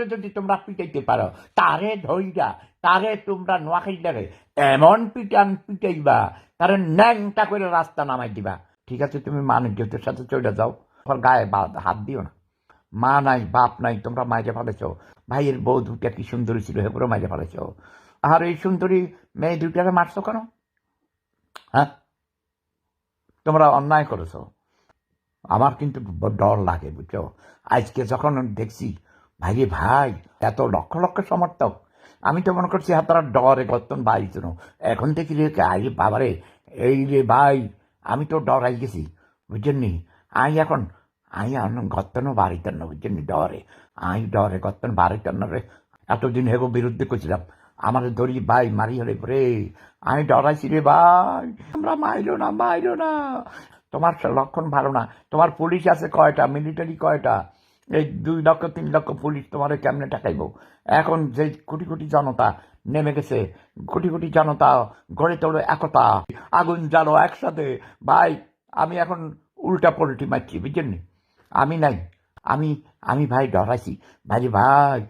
মানুষের যদি তোমরা পিটাইতে পারো, তারে ধইরা, তারে তোমরা নোয়াখাইদারে এমন পিটান, পিটাইবা, তারে ন্যাংটা করে রাস্তা নামাই দিবা। ঠিক আছে, তুমি মানুষজনের সাথে চলে যাও। ওর গায়ে হাত দিও না। মা নাই, বাপ নাই, তোমরা মাইরে ফেলেছ। ভাইয়ের বউ দুটা কি সুন্দরী ছিল হেপুরো মাইরে ফেলেছ। আর এই সুন্দরী মেয়ে দুটাকে মারছো কেন? হ্যাঁ? তোমরা অন্যায় করেছ। আমার কিন্তু ডর লাগে, বুঝছ? আজকে যখন দেখছি ভাই ভাই এত লক্ষ লক্ষ সমর্থক। আমি তো মনে করছি তারা ডরে গর্তন বাড়ি জন্য এখন দেখি রে আই বাবারে, এই রে ভাই, আমি তো ডরাই গেছি, বুঝছেন আমি এখন আমি এখন গর্তনও বাড়িতেন না, বুঝছেন নি? ডরে আমি ডরে গর্তন বাড়িতেন না রে। এতদিন হেগো বিরুদ্ধে করছিলাম আমার দড়ি ভাই মারি হলে রে আমি ডরাইছি রে ভাই। আমরা মাইলো না মাইলো না। তোমার লক্ষণ ভালো না। তোমার পুলিশ আছে কয়টা, মিলিটারি কয়টা? এই দুই লক্ষ তিন লক্ষ পুলিশ তোমার কেমনে টাকাইব এখন যে কোটি কোটি জনতা নেমে গেছে, কোটি কোটি জনতা গড়ে তোলো একতা। আগুন জ্বালো একসাথে। ভাই, আমি এখন উল্টা পল্টি মারছি বুঝলেন আমি নাই, আমি আমি ভাই ডরাইছি ভাই ভাই।